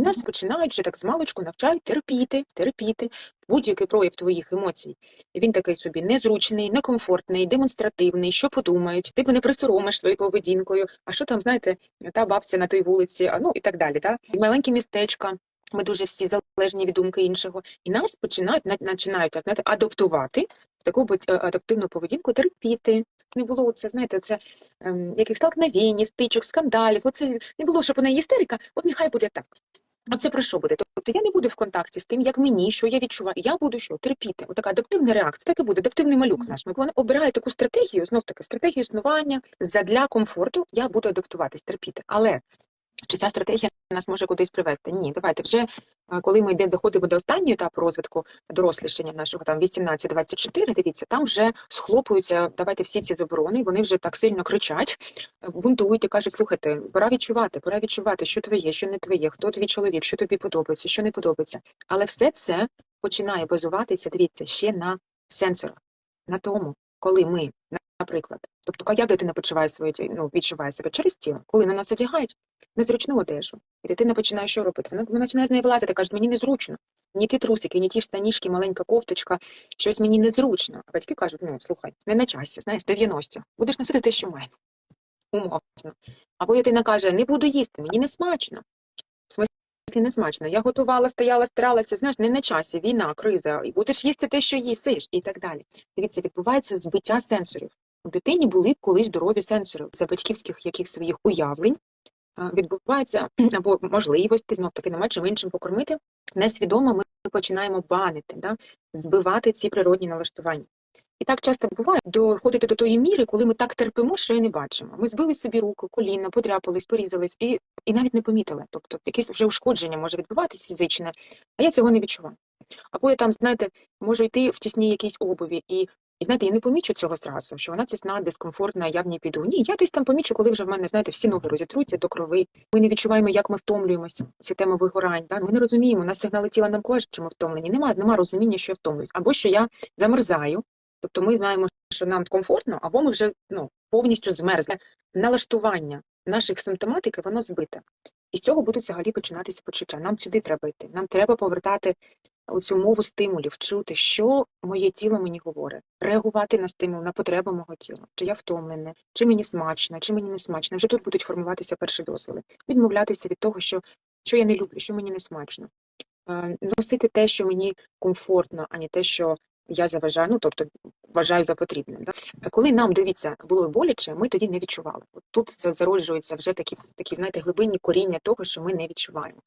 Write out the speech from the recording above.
У нас починають вже так з маличку навчають терпіти, терпіти будь-який прояв твоїх емоцій. Він такий собі незручний, некомфортний, демонстративний, що подумають, ти мене присоромиш своєю поведінкою, а що там, знаєте, та бабця на той вулиці, а ну і так далі. Та? Маленькі містечка. Ми дуже всі залежні від думки іншого, і нас починають починають знаєте, адаптувати в таку е, адаптивну поведінку, терпіти. Не було це, знаєте, це ем, яких столкновень, стичок, скандалів. Оце не було, щоб вона істерика, от нехай буде так. Оце про що буде? Тобто я не буду в контакті з тим, як мені, що я відчуваю. Я буду що? Терпіти. Отака адаптивна реакція. Так і буде, адаптивний малюк наш. Ми обирає таку стратегію, знов таки стратегію існування задля комфорту, я буду адаптуватись, терпіти. Але чи ця стратегія нас може кудись привести? Ні, давайте вже е, коли ми йде доходимо до останнього етапу розвитку дорослішання нашого там 18-24, дивіться, там вже схлопуються. Давайте всі ці заборони. Вони вже так сильно кричать, бунтують і кажуть: слухайте, пора відчувати, пора відчувати, що твоє, що не твоє, хто твій чоловік, що тобі подобається, що не подобається. Але все це починає базуватися. Дивіться ще на сенсорах, на тому, коли ми, наприклад, тобто, як дитина почуває своє ну, відчуває себе через тіло, коли на нас одягають незручну одежу, і дитина починає що робити? Вона, вона починає з неї вилазити, каже, мені незручно. Ні ті трусики, ні ті штанішки, маленька кофточка, щось мені незручно. А батьки кажуть, ну слухай, не на часі, знаєш, 90. Будеш носити те, що має. Умовно. Або дитина каже, не буду їсти, мені не смачно. В смислі не смачно. Я готувала, стояла, старалася, знаєш, не на часі, війна, криза, і будеш їсти те, що їсиш, і так далі. Дивіться, відбувається збиття сенсорів. У дитині були колись здорові сенсори за батьківських яких своїх уявлень. Відбувається або можливості знов таки нема чим іншим покормити. Несвідомо ми починаємо банити, да? збивати ці природні налаштування. І так часто буває доходити до тої міри, коли ми так терпимо, що і не бачимо. Ми збили собі руку, коліна, подряпались, порізались і, і навіть не помітили. Тобто якесь вже ушкодження може відбуватись фізичне, а я цього не відчуваю. Або я там, знаєте, можу йти в тісній якійсь обуві, і, і знаєте, я не помічу цього зразу, що вона тісна, дискомфортна, я в ній піду. Ні, я десь там помічу, коли вже в мене, знаєте, всі ноги розітруться до крови. Ми не відчуваємо, як ми втомлюємося. Ці теми вигорань. Да? Ми не розуміємо, нас сигнали тіла нам кажуть, що ми втомлені. Немає, немає розуміння, що я втомлююсь. Або що я замерзаю. Тобто ми знаємо, що нам комфортно, або ми вже ну, повністю змерзли. Налаштування наших симптоматики, воно збите. І з цього будуть взагалі починатися почуття. Нам сюди треба йти. Нам треба повертати оцю мову стимулів, чути, що моє тіло мені говорить, реагувати на стимул, на потреби мого тіла, чи я втомлене, чи мені смачно, чи мені не смачно. Вже тут будуть формуватися перші дозволи. Відмовлятися від того, що, що я не люблю, що мені не смачно. Е, Носити те, що мені комфортно, а не те, що я заважаю, ну тобто вважаю за потрібне. Да? Коли нам дивіться було боляче, ми тоді не відчували. От тут за- зароджуються вже такі, такі знаєте, глибинні коріння того, що ми не відчуваємо.